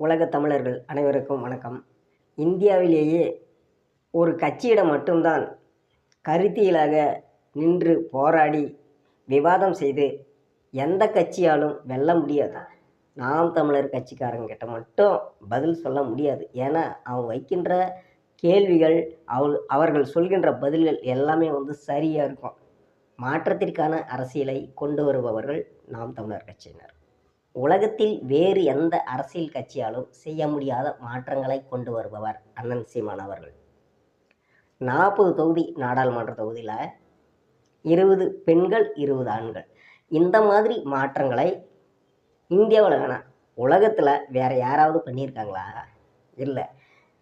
உலக தமிழர்கள் அனைவருக்கும் வணக்கம். இந்தியாவிலேயே ஒரு கட்சியிடம் மட்டும்தான் கருத்தியலாக நின்று போராடி விவாதம் செய்து எந்த கட்சியாலும் வெல்ல முடியாது? நாம் தமிழர் கட்சிக்காரங்கிட்ட மட்டும் பதில் சொல்ல முடியாது. ஏன்னா அவங்க வைக்கின்ற கேள்விகள் அவள் அவர்கள் சொல்கின்ற பதில்கள் எல்லாமே வந்து சரியாக இருக்கும். மாற்றத்திற்கான அரசியலை கொண்டு வருபவர்கள் நாம் தமிழர் கட்சியினர். உலகத்தில் வேறு எந்த அரசியல் கட்சியாலும் செய்ய முடியாத மாற்றங்களை கொண்டு வருபவர் அண்ணன் சீமான் அவர்கள். நாற்பது தொகுதி நாடாளுமன்ற தொகுதியில் இருபது பெண்கள் இருபது ஆண்கள். இந்த மாதிரி மாற்றங்களை இந்தியாவில் வேணாம் உலகத்தில் வேற யாராவது பண்ணியிருக்காங்களா? இல்லை.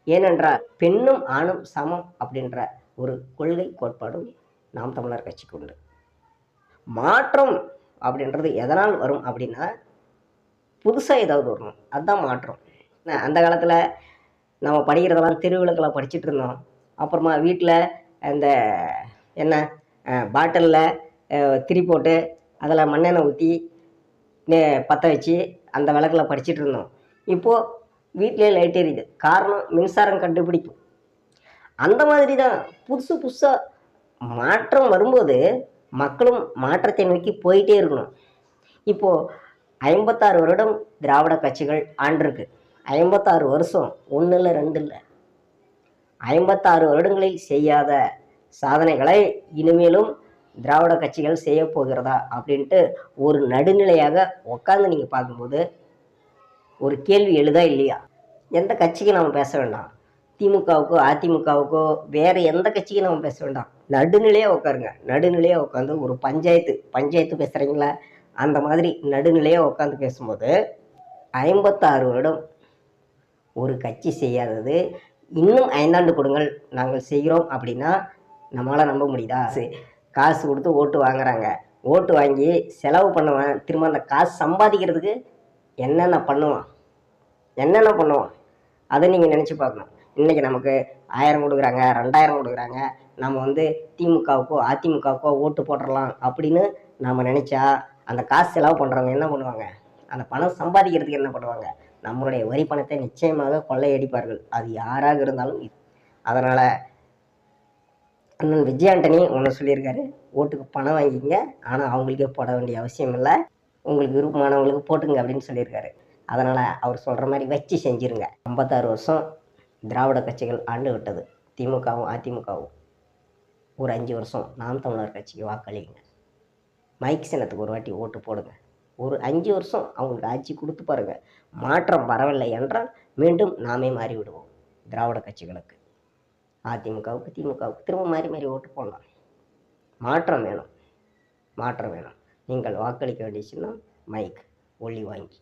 ஏனென்றால் பெண்ணும் ஆணும் சமம் அப்படின்ற ஒரு கொள்கை கோட்பாடும் நாம் தமிழர் கட்சிக்கு உண்டு. மாற்றம் அப்படின்றது எதனால் வரும் அப்படின்னா புதுசாக ஏதாவது வரணும் அதுதான் மாற்றம். அந்த காலத்தில் நம்ம படிக்கிறதெல்லாம் தெருவிளக்கில் படிச்சுட்டு இருந்தோம். அப்புறமா வீட்டில் அந்த என்ன பாட்டிலில் திரி போட்டு அதில் மண்ணெண்ணெய் ஊற்றி பற்ற வச்சு அந்த விளக்கில் படிச்சுட்டு இருந்தோம். இப்போது வீட்டிலே லைட் எரியுது காரணம் மின்சாரம் கண்டுபிடிக்கும். அந்த மாதிரி தான் புதுசு புதுசாக மாற்றம் வரும்போது மக்களும் மாற்றத்தை நோக்கி போயிட்டே இருக்கணும். இப்போது ஐம்பத்தாறு வருடம் திராவிட கட்சிகள் ஆண்டிருக்கு. ஐம்பத்தாறு வருஷம் ஒன்று இல்லை ரெண்டு இல்லை ஐம்பத்தாறு வருடங்களில் செய்யாத சாதனைகளை இனிமேலும் திராவிட கட்சிகள் செய்ய போகிறதா அப்படின்ட்டு ஒரு நடுநிலையாக உட்காந்து நீங்கள் பார்க்கும்போது ஒரு கேள்வி எழுதா இல்லையா? எந்த கட்சிக்கு நம்ம பேச வேண்டாம்? திமுகவுக்கோ அதிமுகவுக்கோ வேறு எந்த கட்சிக்கும் நம்ம பேச வேண்டாம்? நடுநிலையாக உட்காருங்க நடுநிலையாக உட்காந்து ஒரு பஞ்சாயத்து பஞ்சாயத்து பேசுகிறீங்களா அந்த மாதிரி நடுநிலையாக உட்காந்து பேசும்போது ஐம்பத்தாறு வருடம் ஒரு கட்சி செய்யாதது. இன்னும் ஐந்தாண்டு கொடுங்கள் நாங்கள் செய்கிறோம் அப்படின்னா நம்மளால் நம்ப முடியுதா? காசு கொடுத்து ஓட்டு வாங்குறாங்க. ஓட்டு வாங்கி செலவு பண்ணுவேன். திரும்ப அந்த காசு சம்பாதிக்கிறதுக்கு என்னென்ன பண்ணுவான்? என்னென்ன பண்ணுவான்? அதை நீங்கள் நினச்சி பார்க்கணும். இன்றைக்கி நமக்கு ஆயிரம் கொடுக்குறாங்க ரெண்டாயிரம் கொடுக்குறாங்க. நம்ம வந்து திமுகவுக்கோ அதிமுகவுக்கோ ஓட்டு போட்டுடலாம் அப்படின்னு நாம் நினச்சா அந்த காசு செலவு பண்ணுறவங்க என்ன பண்ணுவாங்க? அந்த பணம் சம்பாதிக்கிறதுக்கு என்ன பண்ணுவாங்க? நம்மளுடைய வரி பணத்தை நிச்சயமாக கொள்ளையடிப்பார்கள். அது யாராக இருந்தாலும் அதனால் அண்ணன் விஜய் ஆண்டனி ஒன்று சொல்லியிருக்காரு. ஓட்டுக்கு பணம் வாங்கிங்க ஆனால் அவங்களுக்கே போட வேண்டிய அவசியம் இல்லை. உங்களுக்கு விருப்பமானவங்களுக்கு போட்டுங்க அப்படின்னு சொல்லியிருக்காரு. அதனால் அவர் சொல்கிற மாதிரி வச்சு செஞ்சுருங்க. ஐம்பத்தாறு வருஷம் திராவிட கட்சிகள் ஆண்டு விட்டது. திமுகவும் அதிமுகவும். ஒரு அஞ்சு வருஷம் நாம் தமிழர் கட்சிக்கு வாக்களிங்க மைக் சின்னத்துக்கு ஒரு வாட்டி ஓட்டு போடுங்க. ஒரு அஞ்சு வருஷம் அவங்களுக்கு ஆட்சி கொடுத்து பாருங்க. மாற்றம் வரவில்லை என்றால் மீண்டும் நாமே மாறி விடுவோம் திராவிட கட்சிகளுக்கு. அதிமுகவுக்கு திமுகவுக்கு திரும்ப மாறி மாறி ஓட்டு போடலாம். மாற்றம் வேணும். மாற்றம் வேணும். நீங்கள் வாக்களிக்க வேண்டிய சின்னம் மைக் ஒளி வாங்கி.